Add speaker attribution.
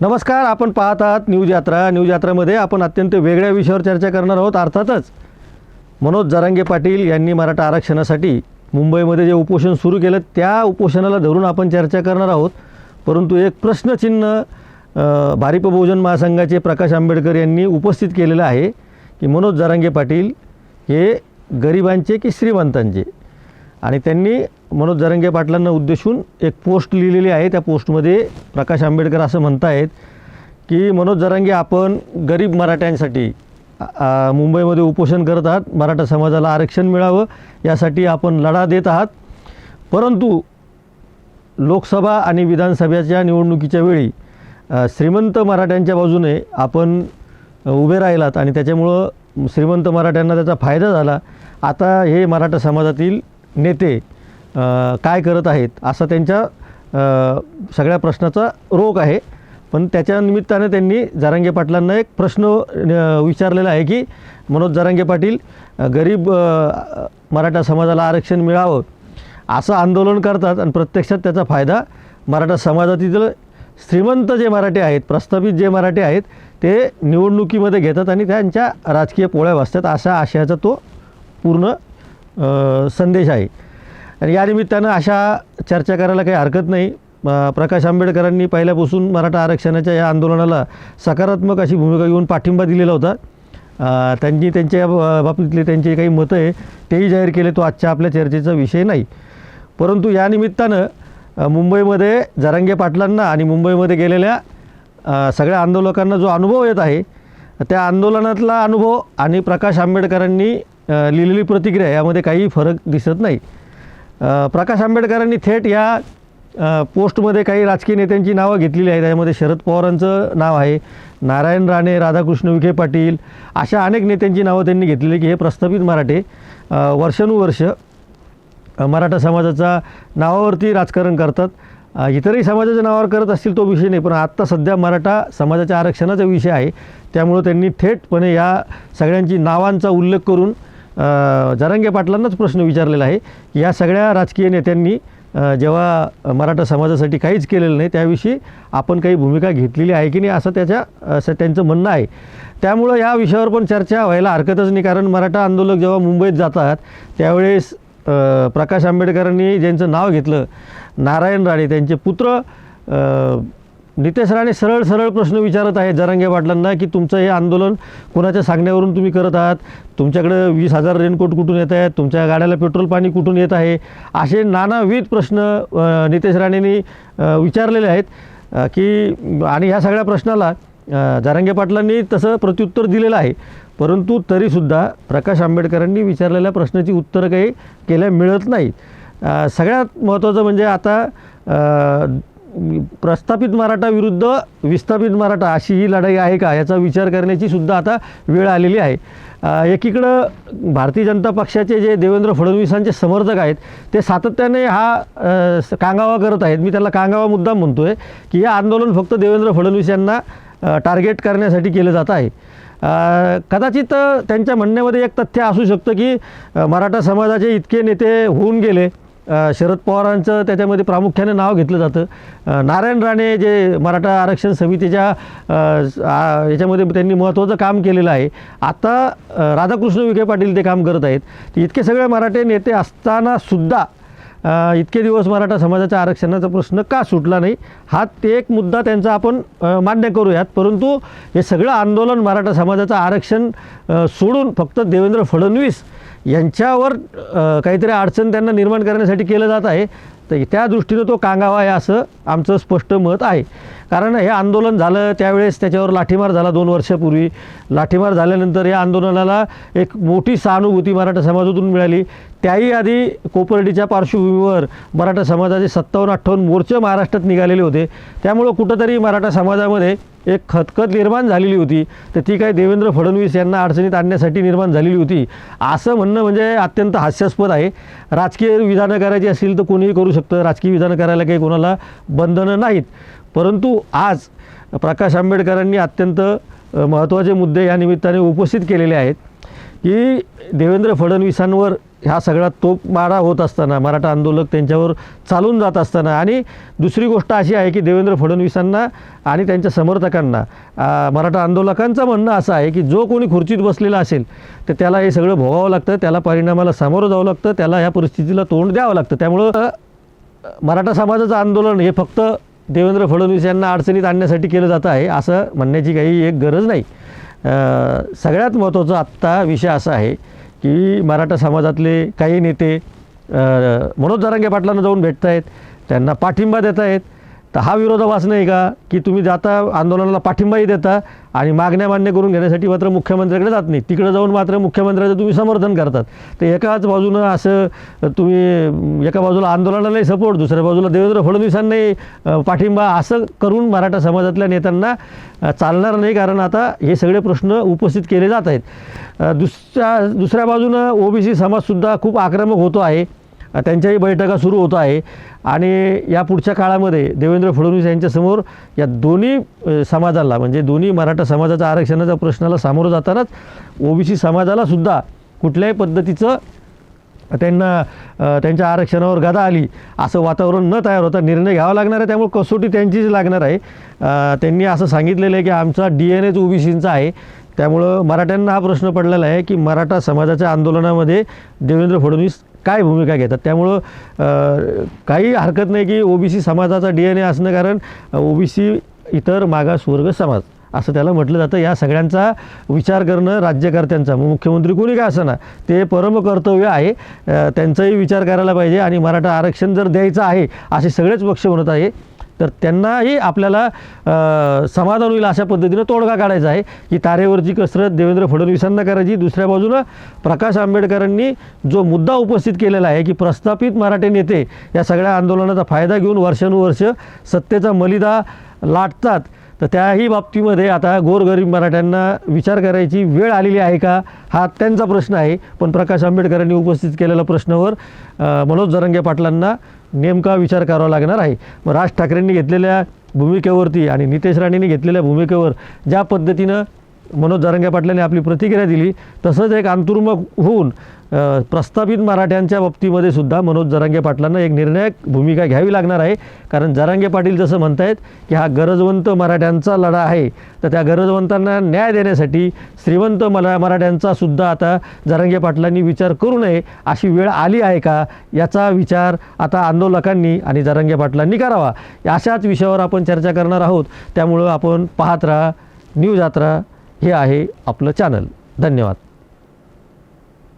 Speaker 1: नमस्कार आपण पाहत आहात न्यूज यात्रा. न्यूज यात्रामध्ये आपण अत्यंत वेगळ्या विषयावर चर्चा करणार आहोत अर्थातच मनोज जरांगे पाटील यांनी मराठा आरक्षणासाठी मुंबईमध्ये जे उपोषण सुरू केलं त्या उपोषणाला धरून आपण चर्चा करणार आहोत. परंतु एक प्रश्नचिन्ह भारिप बहुजन महासंघाचे प्रकाश आंबेडकर यांनी उपस्थित केलेलं आहे की मनोज जरांगे पाटील हे गरिबांचे की श्रीमंतांचे? आणि त्यांनी मनोज जरंगे पाटलांना उद्देशून एक पोस्ट लिहिलेली आहे. त्या पोस्टमध्ये प्रकाश आंबेडकर असं म्हणतायत की मनोज जरांगे आपण गरीब मराठ्यांसाठी मुंबईमध्ये उपोषण करत आहात. मराठा समाजाला आरक्षण मिळावं. यासाठी आपण लढा देत आहात. परंतु लोकसभा आणि विधानसभेच्या निवडणुकीच्या वेळी श्रीमंत मराठ्यांच्या बाजूने आपण उभे राहिलात आणि त्याच्यामुळं श्रीमंत मराठ्यांना त्याचा फायदा झाला. आता हे मराठा समाजातील नेते काय करत आहेत असा त्यांच्या सगळ्या प्रश्नाचा रोग आहे. पण त्याच्या निमित्ताने त्यांनी जरांगे पाटलांना एक प्रश्न विचारलेला आहे की मनोज जरांगे पाटील गरीब मराठा समाजाला आरक्षण मिळावं असं आंदोलन करतात आणि प्रत्यक्षात त्याचा फायदा मराठा समाजातील श्रीमंत जे मराठे आहेत प्रस्थापित जे मराठे आहेत ते निवडणुकीमध्ये घेतात आणि त्यांच्या राजकीय पोळ्या वाचतात अशा आशयाचा तो पूर्ण संदेश आहे. आणि या निमित्तानं अशा चर्चा करायला काही हरकत नाही. प्रकाश आंबेडकरांनी पहिल्यापासून मराठा आरक्षणाच्या या आंदोलनाला सकारात्मक अशी भूमिका घेऊन पाठिंबा दिलेला होता. त्यांची त्यांनी त्यांच्या बाबतीतले त्यांचे काही मतं आहे तेही जाहीर केले तो आजच्या आपल्या चर्चेचा विषय नाही. परंतु या निमित्तानं मुंबईमध्ये जरांगे पाटलांना आणि मुंबईमध्ये गेलेल्या सगळ्या आंदोलकांना जो अनुभव येत आहे त्या आंदोलनातला अनुभव आणि प्रकाश आंबेडकरांनी लिहिलेली प्रतिक्रिया यामध्ये काही फरक दिसत नाही. प्रकाश आंबेडकरांनी थेट या पोस्टमध्ये काही राजकीय नेत्यांची नावं घेतलेली आहेत. त्यामध्ये शरद पवारांचं नाव आहे नारायण राणे राधाकृष्ण विखे पाटील अशा अनेक नेत्यांची नावं त्यांनी घेतलेली की हे प्रस्थापित मराठे वर्षानुवर्ष मराठा समाजाचा नावावरती राजकारण करतात. इतरही समाजाच्या नावावर करत असतील तो विषय नाही पण आत्ता सध्या मराठा समाजाच्या आरक्षणाचा विषय आहे. त्यामुळं त्यांनी थेटपणे या सगळ्यांची नावांचा उल्लेख करून जरांगे पाटलांनाच प्रश्न विचारलेला आहे. की या सगळ्या राजकीय नेत्यांनी जेव्हा मराठा समाजासाठी काहीच केलेलं नाही त्याविषयी आपण काही भूमिका घेतलेली आहे की नाही असं त्याच्या असं त्यांचं म्हणणं आहे. त्यामुळं या विषयावर पण चर्चा व्हायला हरकतच नाही. कारण मराठा आंदोलक जेव्हा मुंबईत जातात त्यावेळेस प्रकाश आंबेडकरांनी ज्यांचं नाव घेतलं नारायण राणे त्यांचे पुत्र नितेश राणे सरळ सरळ प्रश्न विचारत आहे जरांगे पाटलांना की तुमचं हे आंदोलन कोणाच्या सांगण्यावरून तुम्ही करत आहात? तुमच्याकडं वीस हजार रेनकोट कुठून येत आहेत? तुमच्या गाड्याला पेट्रोल पाणी कुठून येत आहे? असे नानाविध प्रश्न नितेश राणेंनी विचारलेले आहेत. की आणि ह्या सगळ्या प्रश्नाला जारंगे पाटलांनी तसं प्रत्युत्तर दिलेलं आहे. परंतु तरीसुद्धा प्रकाश आंबेडकरांनी विचारलेल्या प्रश्नाची उत्तरं काही केल्या मिळत नाहीत. सगळ्यात महत्त्वाचं म्हणजे आता प्रस्थापित मराठा विरुद्ध विस्थापित मराठा अशी ही लढाई आहे का? याचा विचार करण्याची सुद्धा आता वेळ आलेली आहे. एकीकडं भारतीय जनता पक्षाचे जे देवेंद्र फडणवीसांचे समर्थक आहेत ते सातत्याने हा कांगावा करत आहेत. मी त्याला कांगावा मुद्दा म्हणतो आहे की हे आंदोलन फक्त देवेंद्र फडणवीस यांना टार्गेट करण्यासाठी केलं जात आहे. कदाचित त्यांच्या म्हणण्यामध्ये एक तथ्य असू शकतं की मराठा समाजाचे इतके नेते होऊन गेले शरद पवारांचं त्याच्यामध्ये प्रामुख्याने नाव घेतलं जातं. नारायण राणे जे मराठा आरक्षण समितीच्या याच्यामध्ये त्यांनी महत्त्वाचं काम केलेलं आहे. आता राधाकृष्ण विखे पाटील ते काम करत आहेत. इतके सगळे मराठे नेते असतानासुद्धा इतके दिवस मराठा समाजाच्या आरक्षणाचा प्रश्न का सुटला नाही? हा ते एक मुद्दा त्यांचा आपण मान्य करूयात. परंतु हे सगळं आंदोलन मराठा समाजाचं आरक्षण सोडून फक्त देवेंद्र फडणवीस यांच्यावर काहीतरी अडचण त्यांना निर्माण करण्यासाठी केलं जात आहे. तर त्या दृष्टीनं तो कांगावा आहे असं आमचं स्पष्ट मत आहे. कारण हे आंदोलन झालं त्यावेळेस त्याच्यावर लाठीमार झाला दोन वर्षापूर्वी. लाठीमार झाल्यानंतर या आंदोलनाला एक मोठी सहानुभूती मराठा समाजातून मिळाली. त्याही आधी कोपर्डीच्या पार्श्वभूमीवर मराठा समाजाचे सत्तावन्न अठ्ठावन्न मोर्चे महाराष्ट्रात निघालेले होते. त्यामुळं कुठंतरी मराठा समाजामध्ये एक खतखत निर्माण झालेली होती. तर ती काय देवेंद्र फडणवीस यांना अडचणीत आणण्यासाठी निर्माण झालेली होती. असं म्हणणं म्हणजे अत्यंत हास्यास्पद आहे. राजकीय विधानं करायची असतील तर कोणीही करू शकतं. राजकीय विधानं करायला काही कोणाला बंधनं नाहीत. परंतु आज प्रकाश आंबेडकरांनी अत्यंत महत्त्वाचे मुद्दे या निमित्ताने उपस्थित केलेले आहेत की देवेंद्र फडणवीसांवर ह्या सगळा तोपमारा होत असताना मराठा आंदोलक त्यांच्यावर चालून जात असताना आणि दुसरी गोष्ट अशी आहे की देवेंद्र फडणवीसांना आणि त्यांच्या समर्थकांना मराठा आंदोलकांचं म्हणणं असं आहे की जो कोणी खुर्चीत बसलेला असेल तर त्याला हे सगळं भोगावं लागतं त्याला परिणामाला सामोरं जावं लागतं त्याला ह्या परिस्थितीला तोंड द्यावं लागतं. त्यामुळं मराठा समाजाचं आंदोलन हे फक्त देवेंद्र फडणवीस यांना अडचणीत आणण्यासाठी केलं जातं आहे असं म्हणण्याची काही एक गरज नाही. सगळ्यात महत्त्वाचा आत्ता विषय असा आहे की मराठा समाजातले काही नेते मनोज जरांगे पाटलांना जाऊन भेटत आहेत त्यांना पाठिंबा देत आहेत तर हा विरोधाभास नाही का? की तुम्ही जाता आंदोलनाला पाठिंबाही देता आणि मागण्या मान्य करून घेण्यासाठी मात्र मुख्यमंत्र्याकडे जात नाही. तिकडे जाऊन मात्र मुख्यमंत्र्याचं तुम्ही समर्थन करतात. तर एकाच बाजूनं असं तुम्ही एका बाजूला आंदोलनालाही सपोर्ट दुसऱ्या बाजूला देवेंद्र फडणवीसांनाही पाठिंबा असं करून मराठा समाजातल्या नेत्यांना चालणार नाही. कारण आता हे सगळे प्रश्न उपस्थित केले जात आहेत. दुसऱ्या दुसऱ्या बाजूनं ओबीसी समाजसुद्धा खूप आक्रमक होतो आहे. त्यांच्याही बैठका सुरू होत आहे. आणि या पुढच्या काळामध्ये देवेंद्र फडणवीस यांच्यासमोर या दोन्ही समाजाला म्हणजे दोन्ही मराठा समाजाच्या आरक्षणाच्या प्रश्नाला सामोरं जातानाच ओबीसी समाजालासुद्धा कुठल्याही पद्धतीचं त्यांना त्यांच्या आरक्षणावर गदा आली असं वातावरण न तयार होता निर्णय घ्यावा लागणार आहे. त्यामुळे कसोटी त्यांचीच लागणार आहे. त्यांनी असं सांगितलेलं आहे की आमचा डी एन एच ओबीसींचा आहे. त्यामुळं मराठ्यांना हा प्रश्न पडलेला आहे की मराठा समाजाच्या आंदोलनामध्ये देवेंद्र फडणवीस काय भूमिका घेतात? त्यामुळं काही हरकत नाही की ओबीसी समाजाचा डी एन ए असणं कारण ओबीसी इतर मागासवर्ग समाज असं त्याला म्हटलं जातं. या सगळ्यांचा विचार करणं राज्यकर्त्यांचा मुख्यमंत्री कोणी का असं ना? ते परमकर्तव्य आहे. त्यांचाही विचार करायला पाहिजे आणि मराठा आरक्षण जर द्यायचं आहे असे सगळेच पक्ष म्हणत आहे. तर त्यांनाही आपल्याला समाधान होईल अशा पद्धतीनं तोडगा काढायचा आहे की तारेवरची कसरत देवेंद्र फडणवीसांना करायची दुसऱ्या बाजूनं प्रकाश आंबेडकरांनी जो मुद्दा उपस्थित केलेला आहे की प्रस्थापित मराठे नेते या सगळ्या आंदोलनाचा फायदा घेऊन वर्षानुवर्ष सत्तेचा मलिदा लाटतात तर त्याही बाबतीमध्ये आता गोरगरीब मराठ्यांना विचार करायची वेळ आलेली आहे का? हा त्यांचा प्रश्न आहे. पण प्रकाश आंबेडकरांनी उपस्थित केलेल्या प्रश्नावर मनोज जरंगे पाटलांना नेमका विचार करावा लागणार आहे. मग राज ठाकरेंनी घेतलेल्या भूमिकेवरती आणि नितेश राणेंनी घेतलेल्या भूमिकेवर ज्या पद्धतीनं मनोज जरंगे पाटलांनी आपली प्रतिक्रिया दिली तसंच एक अंतुर्मक होऊन प्रस्थापित मराठ्यांच्या बाबतीमध्ये सुद्धा मनोज जरांगे पाटलांना एक निर्णायक भूमिका घ्यावी लागणार आहे. कारण जरांगे पाटील जसं म्हणतायत की हा गरजवंत मराठ्यांचा लढा आहे. तर त्या गरजवंतांना न्याय देण्यासाठी श्रीमंत मला मराठ्यांचा सुद्धा आता जरांगे पाटलांनी विचार करू नये अशी वेळ आली आहे का? याचा विचार आता आंदोलकांनी आणि जरांगे पाटलांनी करावा. अशाच विषयावर आपण चर्चा करणार आहोत. त्यामुळं आपण पाहत राहा न्यूज यात्रा. हे आहे आपलं चॅनल धन्यवाद.